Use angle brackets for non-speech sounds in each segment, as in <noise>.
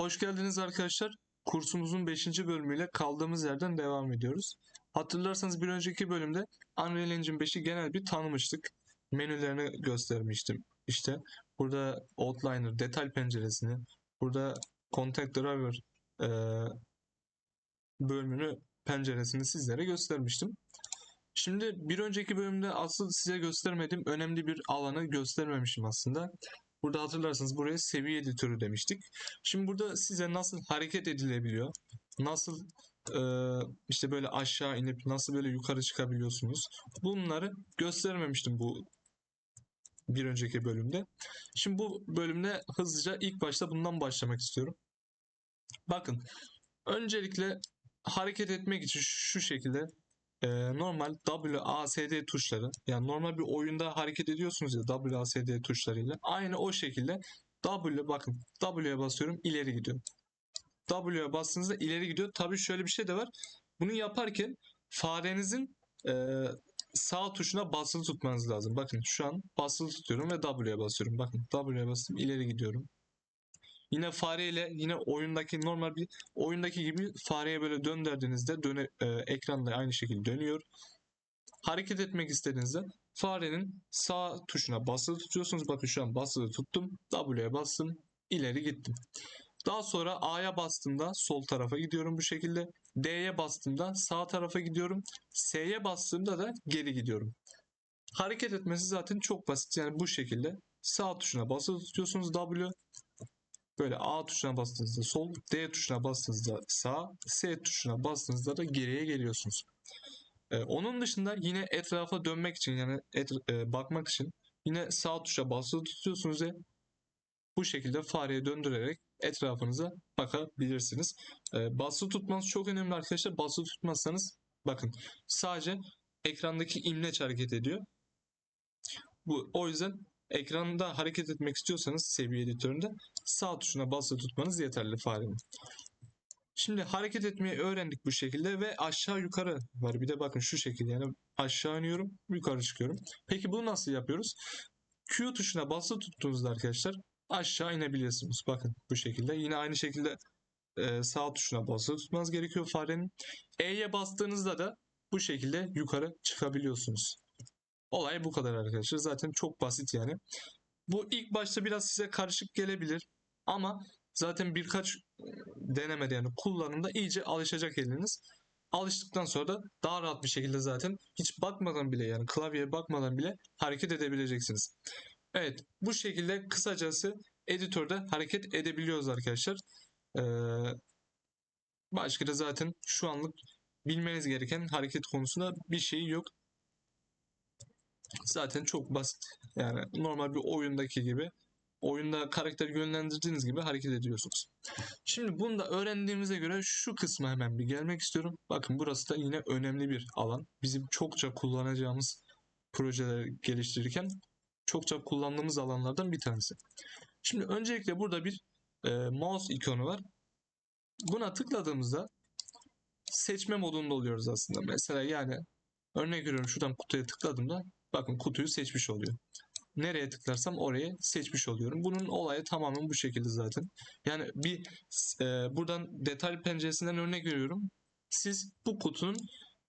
Hoş geldiniz arkadaşlar. Kursumuzun 5. bölümüyle kaldığımız yerden devam ediyoruz. Hatırlarsanız bir önceki bölümde Unreal Engine 5'i genel bir tanımıştık. Menülerini göstermiştim. İşte burada Outliner, detay penceresini, burada Contact Driver eee, bölümünü, penceresini sizlere göstermiştim. Şimdi bir önceki bölümde asıl size göstermediğim önemli bir alanı göstermemişim aslında. Burada hatırlarsanız buraya seviye editörü demiştik. Şimdi burada size nasıl hareket edilebiliyor, nasıl e, işte böyle aşağı inip nasıl böyle yukarı çıkabiliyorsunuz. Bunları göstermemiştim bu bir önceki bölümde. Şimdi bu bölümde hızlıca ilk başta bundan başlamak istiyorum. Bakın öncelikle hareket etmek için şu şekilde e, normal WASD tuşları yani normal bir oyunda hareket ediyorsunuz ya WASD tuşlarıyla aynı o şekilde W bakın W'ye basıyorum ileri gidiyor. W'ye bastığınızda ileri gidiyor. Tabii şöyle bir şey de var. Bunu yaparken farenizin e, sağ tuşuna basılı tutmanız lazım. Bakın şu an basılı tutuyorum ve W'ye basıyorum. Bakın W'ye bastım ileri gidiyorum. Yine fareyle yine oyundaki normal bir oyundaki gibi fareye böyle döndürdüğünüzde döne, e, ekranda aynı şekilde dönüyor. Hareket etmek istediğinizde farenin sağ tuşuna basılı tutuyorsunuz. Bakın şu an basılı tuttum. W'ye bastım. ileri gittim. Daha sonra A'ya bastığımda sol tarafa gidiyorum bu şekilde. D'ye bastığımda sağ tarafa gidiyorum. S'ye bastığımda da geri gidiyorum. Hareket etmesi zaten çok basit. Yani bu şekilde sağ tuşuna basılı tutuyorsunuz W. Böyle A tuşuna bastığınızda sol, D tuşuna bastığınızda sağ, S tuşuna bastığınızda da geriye geliyorsunuz. Ee, onun dışında yine etrafa dönmek için yani et- e, bakmak için yine sağ tuşa basılı tutuyorsunuz ve bu şekilde fareye döndürerek etrafınıza bakabilirsiniz. Ee, basılı tutmanız çok önemli arkadaşlar. Basılı tutmazsanız bakın sadece ekrandaki imleç hareket ediyor. Bu o yüzden ekranda hareket etmek istiyorsanız seviye editöründe sağ tuşuna basılı tutmanız yeterli farenin. Şimdi hareket etmeyi öğrendik bu şekilde ve aşağı yukarı var. Bir de bakın şu şekilde yani aşağı iniyorum, yukarı çıkıyorum. Peki bunu nasıl yapıyoruz? Q tuşuna basılı tuttuğunuzda arkadaşlar aşağı inebiliyorsunuz. Bakın bu şekilde. Yine aynı şekilde e, sağ tuşuna basılı tutmanız gerekiyor farenin. E'ye bastığınızda da bu şekilde yukarı çıkabiliyorsunuz. Olay bu kadar arkadaşlar. Zaten çok basit yani. Bu ilk başta biraz size karışık gelebilir ama zaten birkaç denemede yani kullanımda iyice alışacak eliniz. Alıştıktan sonra da daha rahat bir şekilde zaten hiç bakmadan bile yani klavyeye bakmadan bile hareket edebileceksiniz. Evet bu şekilde kısacası editörde hareket edebiliyoruz arkadaşlar. Ee, başka da zaten şu anlık bilmeniz gereken hareket konusunda bir şey yok. Zaten çok basit. Yani normal bir oyundaki gibi oyunda karakter yönlendirdiğiniz gibi hareket ediyorsunuz. Şimdi bunu da öğrendiğimize göre şu kısma hemen bir gelmek istiyorum. Bakın burası da yine önemli bir alan. Bizim çokça kullanacağımız projeler geliştirirken çokça kullandığımız alanlardan bir tanesi. Şimdi öncelikle burada bir e, mouse ikonu var. Buna tıkladığımızda seçme modunda oluyoruz aslında. Mesela yani örnek veriyorum şuradan kutuya tıkladığımda bakın kutuyu seçmiş oluyor. Nereye tıklarsam oraya seçmiş oluyorum. Bunun olayı tamamen bu şekilde zaten. Yani bir e, buradan detay penceresinden örnek veriyorum. Siz bu kutunun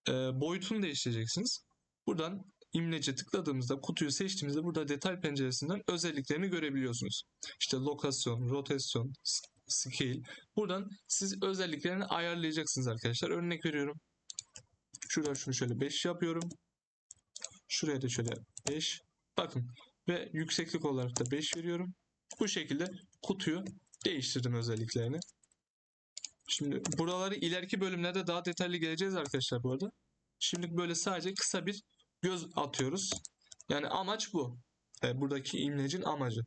e, boyutunu değiştireceksiniz. Buradan imlece tıkladığımızda kutuyu seçtiğimizde burada detay penceresinden özelliklerini görebiliyorsunuz. İşte lokasyon, rotasyon, scale. Buradan siz özelliklerini ayarlayacaksınız arkadaşlar. Örnek veriyorum. Şuradan şunu şöyle 5 yapıyorum. Şuraya da şöyle 5. Bakın ve yükseklik olarak da 5 veriyorum. Bu şekilde kutuyu değiştirdim özelliklerini. Şimdi buraları ileriki bölümlerde daha detaylı geleceğiz arkadaşlar bu arada. Şimdi böyle sadece kısa bir göz atıyoruz. Yani amaç bu. E, buradaki imlecin amacı.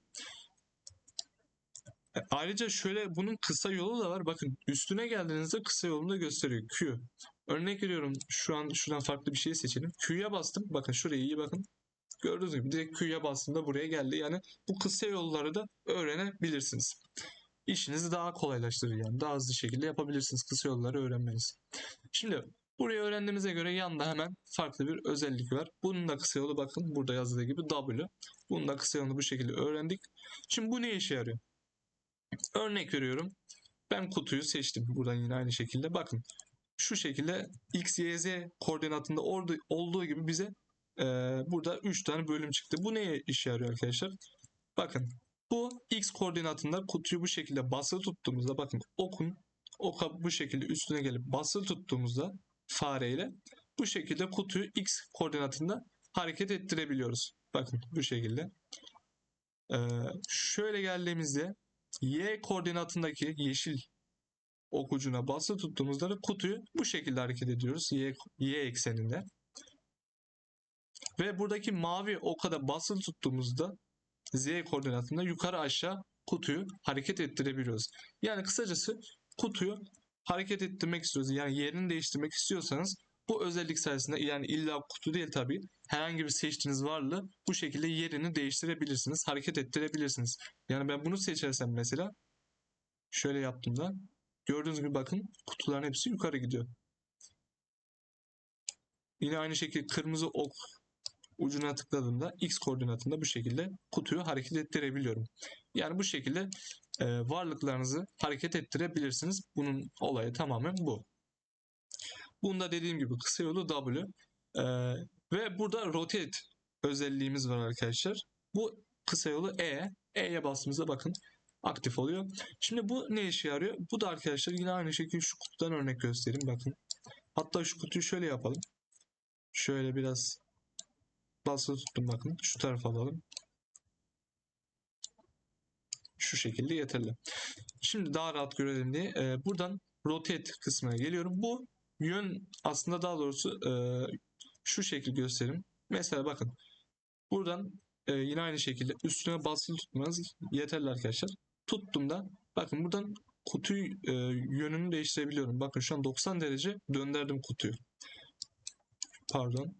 E, ayrıca şöyle bunun kısa yolu da var. Bakın üstüne geldiğinizde kısa yolunu da gösteriyor. Q. Örnek veriyorum şu an şuradan farklı bir şey seçelim. Q'ya bastım. Bakın şuraya iyi bakın. Gördüğünüz gibi direkt Q'ya bastığımda buraya geldi. Yani bu kısa yolları da öğrenebilirsiniz. İşinizi daha kolaylaştırır yani. Daha hızlı şekilde yapabilirsiniz kısa yolları öğrenmeniz. Şimdi burayı öğrendiğimize göre yanında hemen farklı bir özellik var. Bunun da kısa yolu bakın burada yazdığı gibi W. Bunun da kısa yolunu bu şekilde öğrendik. Şimdi bu ne işe yarıyor? Örnek veriyorum. Ben kutuyu seçtim. Buradan yine aynı şekilde. Bakın şu şekilde x, y, z koordinatında orada olduğu gibi bize e, burada 3 tane bölüm çıktı. Bu neye işe yarıyor arkadaşlar? Bakın bu x koordinatında kutuyu bu şekilde basılı tuttuğumuzda bakın okun oka bu şekilde üstüne gelip basılı tuttuğumuzda fareyle bu şekilde kutuyu x koordinatında hareket ettirebiliyoruz. Bakın bu şekilde. Ee, şöyle geldiğimizde y koordinatındaki yeşil ok ucuna basılı tuttuğumuzda da kutuyu bu şekilde hareket ediyoruz. Y, y ekseninde. Ve buradaki mavi oka da basılı tuttuğumuzda z koordinatında yukarı aşağı kutuyu hareket ettirebiliyoruz. Yani kısacası kutuyu hareket ettirmek istiyoruz. Yani yerini değiştirmek istiyorsanız bu özellik sayesinde yani illa kutu değil tabii herhangi bir seçtiğiniz varlığı bu şekilde yerini değiştirebilirsiniz. Hareket ettirebilirsiniz. Yani ben bunu seçersem mesela şöyle yaptığımda gördüğünüz gibi bakın kutuların hepsi yukarı gidiyor. Yine aynı şekilde kırmızı ok ucuna tıkladığımda x koordinatında bu şekilde kutuyu hareket ettirebiliyorum. Yani bu şekilde e, varlıklarınızı hareket ettirebilirsiniz. Bunun olayı tamamen bu. Bunda dediğim gibi kısa yolu W. E, ve burada rotate özelliğimiz var arkadaşlar. Bu kısa yolu E. E'ye bastığımızda bakın aktif oluyor. Şimdi bu ne işe yarıyor? Bu da arkadaşlar yine aynı şekilde şu kutudan örnek göstereyim bakın. Hatta şu kutuyu şöyle yapalım. Şöyle biraz basılı tuttum bakın. Şu tarafa alalım. Şu şekilde yeterli. Şimdi daha rahat görelim diye e, buradan rotate kısmına geliyorum. Bu yön aslında daha doğrusu e, şu şekil göstereyim. Mesela bakın buradan e, yine aynı şekilde üstüne basılı tutmanız yeterli arkadaşlar. Tuttuğumda bakın buradan kutuyu e, yönünü değiştirebiliyorum. Bakın şu an 90 derece döndürdüm kutuyu. Pardon.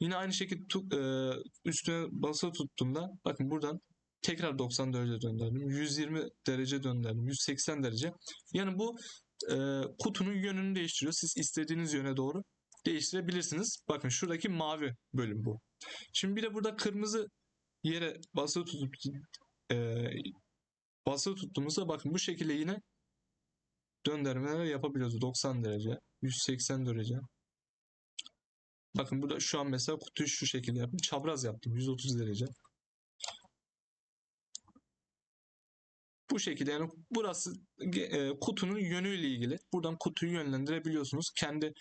Yine aynı şekilde tut, e, üstüne basılı tuttuğumda bakın buradan tekrar 90 derece döndürdüm. 120 derece döndürdüm. 180 derece. Yani bu e, kutunun yönünü değiştiriyor. Siz istediğiniz yöne doğru değiştirebilirsiniz. Bakın şuradaki mavi bölüm bu. Şimdi bir de burada kırmızı yere basılı tutup e, basılı tuttuğumuzda bakın bu şekilde yine döndürmeler yapabiliyoruz. 90 derece, 180 derece. Bakın burada şu an mesela kutuyu şu şekilde yaptım. Çapraz yaptım. 130 derece. Bu şekilde yani burası e, kutunun yönüyle ilgili. Buradan kutuyu yönlendirebiliyorsunuz. Kendi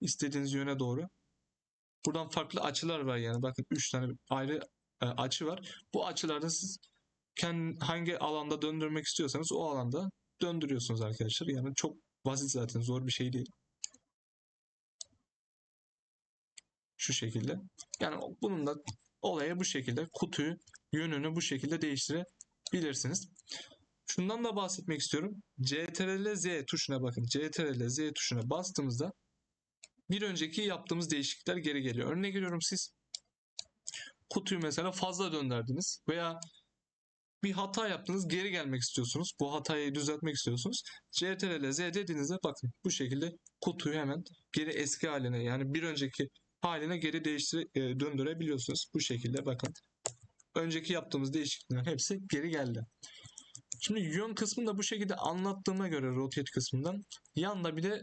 istediğiniz yöne doğru. Buradan farklı açılar var yani. Bakın 3 tane ayrı e, açı var. Bu açılarda siz kendi, hangi alanda döndürmek istiyorsanız o alanda döndürüyorsunuz arkadaşlar. Yani çok basit zaten zor bir şey değil. Şu şekilde. Yani bunun da olaya bu şekilde kutuyu yönünü bu şekilde değiştirebilirsiniz. Şundan da bahsetmek istiyorum. CTRL Z tuşuna bakın. CTRL Z tuşuna bastığımızda bir önceki yaptığımız değişiklikler geri geliyor. Örneğin veriyorum siz kutuyu mesela fazla döndürdünüz veya bir hata yaptınız geri gelmek istiyorsunuz. Bu hatayı düzeltmek istiyorsunuz. CTRL Z dediğinizde bakın bu şekilde kutuyu hemen geri eski haline yani bir önceki haline geri değiştir e, döndürebiliyorsunuz. Bu şekilde bakın. Önceki yaptığımız değişikliklerin hepsi geri geldi. Şimdi yön kısmını da bu şekilde anlattığıma göre rotate kısmından yanda bir de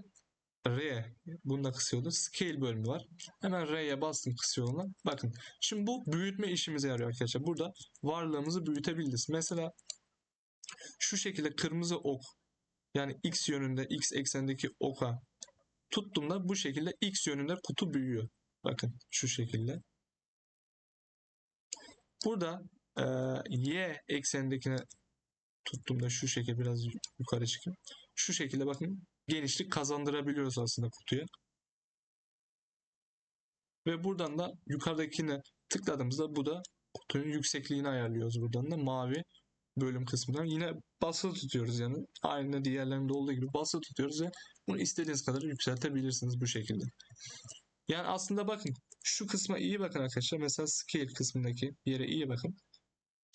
R bunda kısa yolu scale bölümü var. Hemen R'ye bastım kısa yoluna. Bakın şimdi bu büyütme işimize yarıyor arkadaşlar. Burada varlığımızı büyütebiliriz. Mesela şu şekilde kırmızı ok yani x yönünde x eksendeki oka tuttuğumda bu şekilde x yönünde kutu büyüyor. Bakın şu şekilde. Burada e, y eksenindekine tuttuğumda şu şekilde biraz yukarı çıkayım. Şu şekilde bakın genişlik kazandırabiliyoruz aslında kutuya. Ve buradan da yukarıdakine tıkladığımızda bu da kutunun yüksekliğini ayarlıyoruz buradan da mavi bölüm kısmından. Yine basılı tutuyoruz yani. Aynı diğerlerinde olduğu gibi basılı tutuyoruz ve bunu istediğiniz kadar yükseltebilirsiniz bu şekilde. Yani aslında bakın şu kısma iyi bakın arkadaşlar. Mesela scale kısmındaki yere iyi bakın.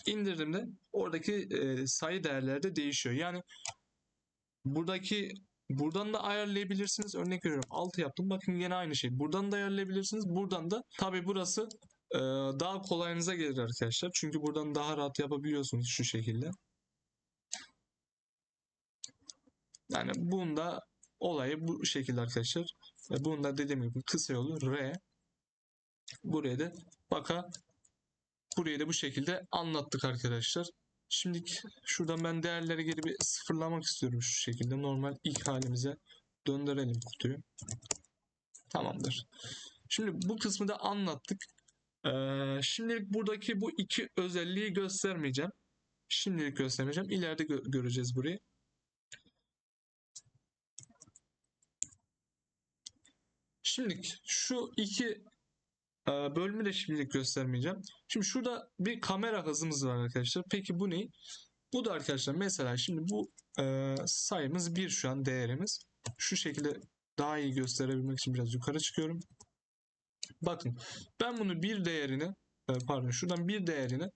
İndirdiğimde oradaki e, sayı değerleri de değişiyor. Yani buradaki buradan da ayarlayabilirsiniz. Örnek veriyorum 6 yaptım. Bakın yine aynı şey. Buradan da ayarlayabilirsiniz. Buradan da tabi burası e, daha kolayınıza gelir arkadaşlar. Çünkü buradan daha rahat yapabiliyorsunuz şu şekilde. Yani bunda olayı bu şekilde arkadaşlar. Ve bunda dediğim gibi kısa yolu R. Buraya da baka burayı da bu şekilde anlattık arkadaşlar. Şimdi şuradan ben değerleri geri bir sıfırlamak istiyorum şu şekilde. Normal ilk halimize döndürelim kutuyu. Tamamdır. Şimdi bu kısmı da anlattık. Ee, şimdilik buradaki bu iki özelliği göstermeyeceğim. Şimdilik göstermeyeceğim. İleride gö- göreceğiz burayı. Şimdilik şu iki bölümü de şimdilik göstermeyeceğim. Şimdi şurada bir kamera hızımız var arkadaşlar. Peki bu ne? Bu da arkadaşlar mesela şimdi bu e, sayımız 1 şu an değerimiz. Şu şekilde daha iyi gösterebilmek için biraz yukarı çıkıyorum. Bakın ben bunu bir değerini e, pardon şuradan bir değerini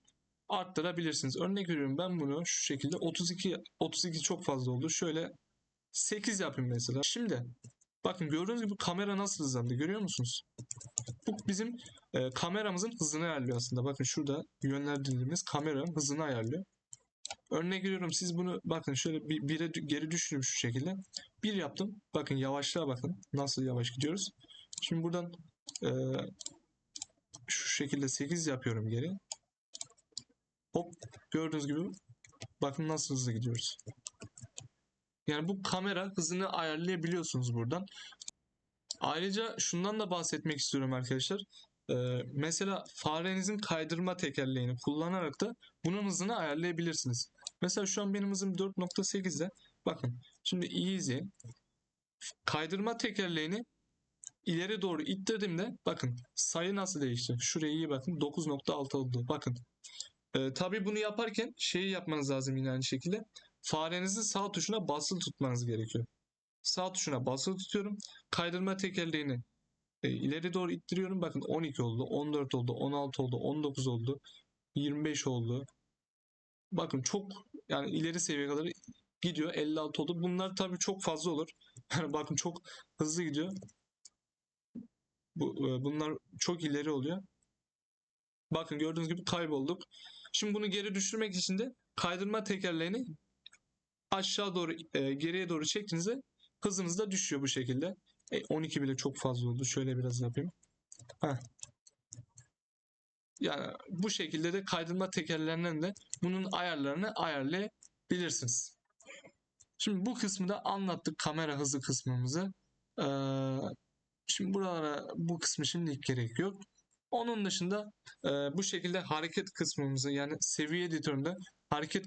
arttırabilirsiniz. Örnek veriyorum ben bunu şu şekilde 32 32 çok fazla oldu. Şöyle 8 yapayım mesela. Şimdi bakın gördüğünüz gibi kamera nasıl hızlandı görüyor musunuz? Bu bizim e, kameramızın hızını ayarlıyor aslında. Bakın şurada yönlendirdiğimiz kameranın hızını ayarlıyor. Örnek veriyorum siz bunu bakın şöyle bir geri düşürüm şu şekilde. Bir yaptım. Bakın yavaşlığa bakın. Nasıl yavaş gidiyoruz. Şimdi buradan e, şu şekilde 8 yapıyorum geri. Hop gördüğünüz gibi bakın nasıl hızlı gidiyoruz. Yani bu kamera hızını ayarlayabiliyorsunuz buradan. Ayrıca şundan da bahsetmek istiyorum arkadaşlar. Ee, mesela farenizin kaydırma tekerleğini kullanarak da bunun hızını ayarlayabilirsiniz. Mesela şu an benim hızım 4.8'de. Bakın şimdi izleyin. Kaydırma tekerleğini ileri doğru ittirdiğimde bakın sayı nasıl değişti. Şuraya iyi bakın 9.6 oldu. Bakın. Ee, tabii bunu yaparken şeyi yapmanız lazım yine aynı şekilde. Farenizin sağ tuşuna basılı tutmanız gerekiyor. Sağ tuşuna basılı tutuyorum. Kaydırma tekerleğini e, ileri doğru ittiriyorum. Bakın 12 oldu, 14 oldu, 16 oldu, 19 oldu, 25 oldu. Bakın çok yani ileri seviyeye kadar gidiyor. 56 oldu. Bunlar tabii çok fazla olur. <laughs> Yani bakın çok hızlı gidiyor. Bu, e, bunlar çok ileri oluyor. Bakın gördüğünüz gibi kaybolduk. Şimdi bunu geri düşürmek için de kaydırma tekerleğini aşağı doğru e, geriye doğru çektiğinizde hızınız da düşüyor bu şekilde. E, 12 bile çok fazla oldu. Şöyle biraz yapayım. Heh. Yani bu şekilde de kaydırma tekerlerinden de bunun ayarlarını ayarlayabilirsiniz. Şimdi bu kısmı da anlattık kamera hızı kısmımızı. Ee, şimdi buralara bu kısmı şimdilik gerek yok. Onun dışında e, bu şekilde hareket kısmımızı yani seviye editöründe hareket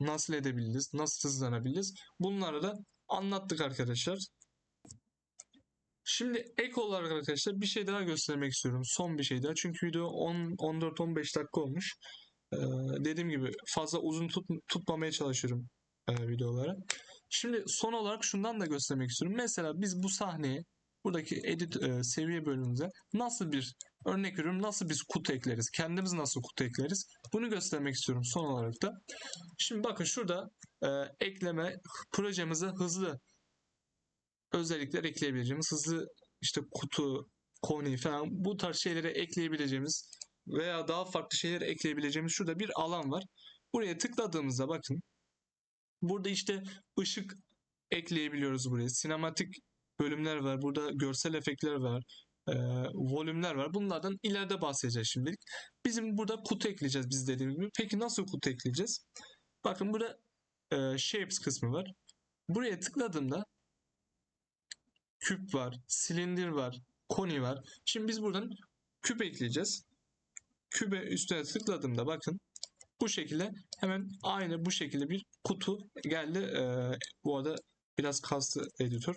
nasıl edebiliriz, nasıl hızlanabiliriz bunları da anlattık arkadaşlar. Şimdi ek olarak arkadaşlar bir şey daha göstermek istiyorum. Son bir şey daha. Çünkü video 14-15 dakika olmuş. Ee, dediğim gibi fazla uzun tut, tutmamaya çalışıyorum e, videoları. Şimdi son olarak şundan da göstermek istiyorum. Mesela biz bu sahneyi buradaki edit e, seviye bölümümüze nasıl bir örnek veriyorum nasıl biz kutu ekleriz? Kendimiz nasıl kutu ekleriz? Bunu göstermek istiyorum son olarak da. Şimdi bakın şurada e, ekleme projemize hızlı özellikler ekleyebileceğimiz hızlı işte kutu, koni falan bu tarz şeylere ekleyebileceğimiz veya daha farklı şeyler ekleyebileceğimiz şurada bir alan var. Buraya tıkladığımızda bakın burada işte ışık ekleyebiliyoruz buraya. Sinematik bölümler var. Burada görsel efektler var. E, volümler var. Bunlardan ileride bahsedeceğiz şimdilik. Bizim burada kutu ekleyeceğiz biz dediğimiz gibi. Peki nasıl kutu ekleyeceğiz? Bakın burada e, shapes kısmı var. Buraya tıkladığımda küp var, silindir var, koni var. Şimdi biz buradan küp ekleyeceğiz. Küpe üstüne tıkladığımda bakın bu şekilde hemen aynı bu şekilde bir kutu geldi. Ee, bu arada biraz kastı editör.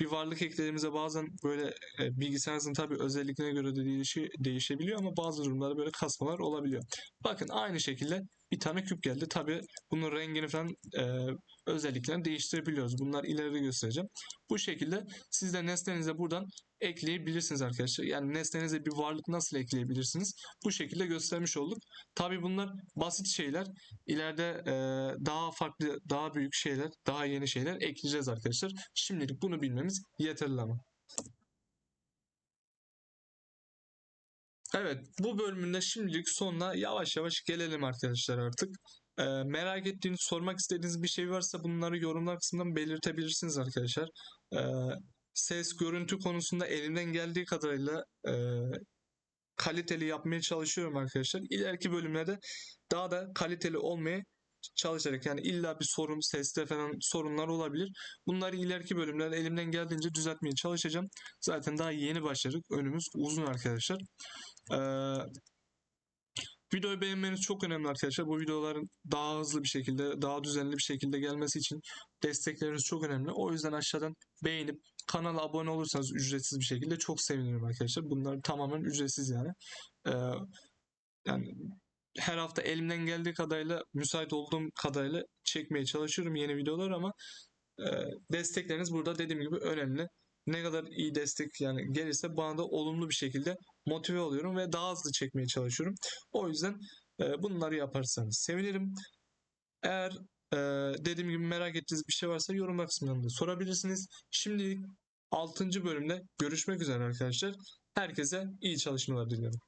Bir varlık eklediğimizde bazen böyle e, bilgisayarınızın tabii özelliklerine göre de değişi, değişebiliyor ama bazı durumlarda böyle kasmalar olabiliyor. Bakın aynı şekilde bir tane küp geldi. Tabii bunun rengini falan e, özelliklerini değiştirebiliyoruz. Bunlar ileride göstereceğim. Bu şekilde siz de nesnenize buradan ekleyebilirsiniz arkadaşlar. Yani nesnenize bir varlık nasıl ekleyebilirsiniz? Bu şekilde göstermiş olduk. Tabii bunlar basit şeyler. İleride e, daha farklı, daha büyük şeyler, daha yeni şeyler ekleyeceğiz arkadaşlar. Şimdilik bunu bilmemiz yeterli ama. Evet, bu bölümünde şimdilik sonuna yavaş yavaş gelelim arkadaşlar artık. Ee, merak ettiğiniz, sormak istediğiniz bir şey varsa bunları yorumlar kısmından belirtebilirsiniz arkadaşlar. Ee, ses, görüntü konusunda elimden geldiği kadarıyla e, kaliteli yapmaya çalışıyorum arkadaşlar. İleriki bölümlerde daha da kaliteli olmaya çalışarak yani illa bir sorun seste falan sorunlar olabilir. Bunları ileriki bölümlerde elimden geldiğince düzeltmeye çalışacağım. Zaten daha yeni başladık. Önümüz uzun arkadaşlar. Ee, videoyu beğenmeniz çok önemli arkadaşlar. Bu videoların daha hızlı bir şekilde, daha düzenli bir şekilde gelmesi için destekleriniz çok önemli. O yüzden aşağıdan beğenip kanala abone olursanız ücretsiz bir şekilde çok sevinirim arkadaşlar. Bunlar tamamen ücretsiz yani. Ee, yani her hafta elimden geldiği kadarıyla müsait olduğum kadarıyla çekmeye çalışıyorum yeni videolar ama e, destekleriniz burada dediğim gibi önemli. Ne kadar iyi destek yani gelirse bana da olumlu bir şekilde motive oluyorum ve daha hızlı çekmeye çalışıyorum. O yüzden e, bunları yaparsanız sevinirim. Eğer e, dediğim gibi merak ettiğiniz bir şey varsa yorumlar kısmında da sorabilirsiniz. Şimdilik 6. bölümde görüşmek üzere arkadaşlar. Herkese iyi çalışmalar diliyorum.